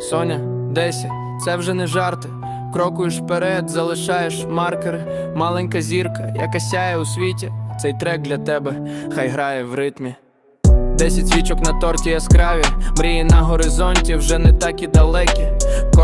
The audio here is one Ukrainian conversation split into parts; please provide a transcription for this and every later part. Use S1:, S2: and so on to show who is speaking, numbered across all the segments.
S1: Соня, десять, це вже не жарти. Крокуєш вперед, залишаєш маркери, маленька зірка, яка сяє у світі. Цей трек для тебе, хай грає в ритмі. Десять свічок на торті яскраві, мрії на горизонті вже не так і далекі.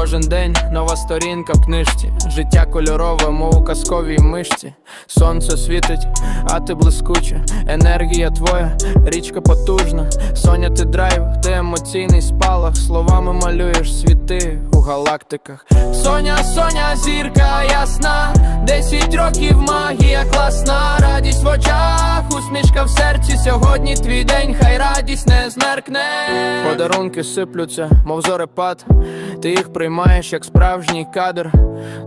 S1: Кожен день нова сторінка в книжці, життя кольорове, мов у казковій мишці. Сонце світить, а ти блискуча, енергія твоя, річка потужна. Соня, ти драйв, ти емоційний спалах, словами малюєш світи у галактиках. Соня, Соня, зірка ясна, десять років магія класна, радість в очах, усмішка в серці. Сьогодні твій день, хай радість не змеркне. Подарунки сиплються, мов зорепад. Ти їх приймаєш як справжній кадр.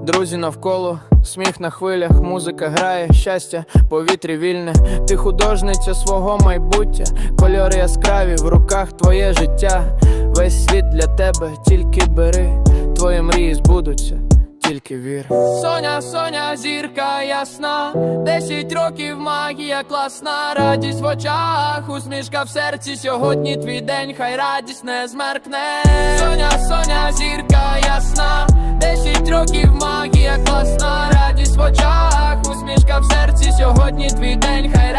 S1: Друзі навколо, сміх на хвилях, музика грає, щастя, повітрі вільне. Ти художниця свого майбуття, кольори яскраві, в руках твоє життя. Весь світ для тебе, тільки бери, твої мрії збудуться, тільки вір. Соня, Соня, зірка ясна, десять років магія класна, радість в очах, усмішка в серці. Сьогодні твій день, хай радість не змеркне. Соня, Соня, зірка ясна, десять років магія класна, радість в очах, усмішка в серці. Сьогодні твій день, хай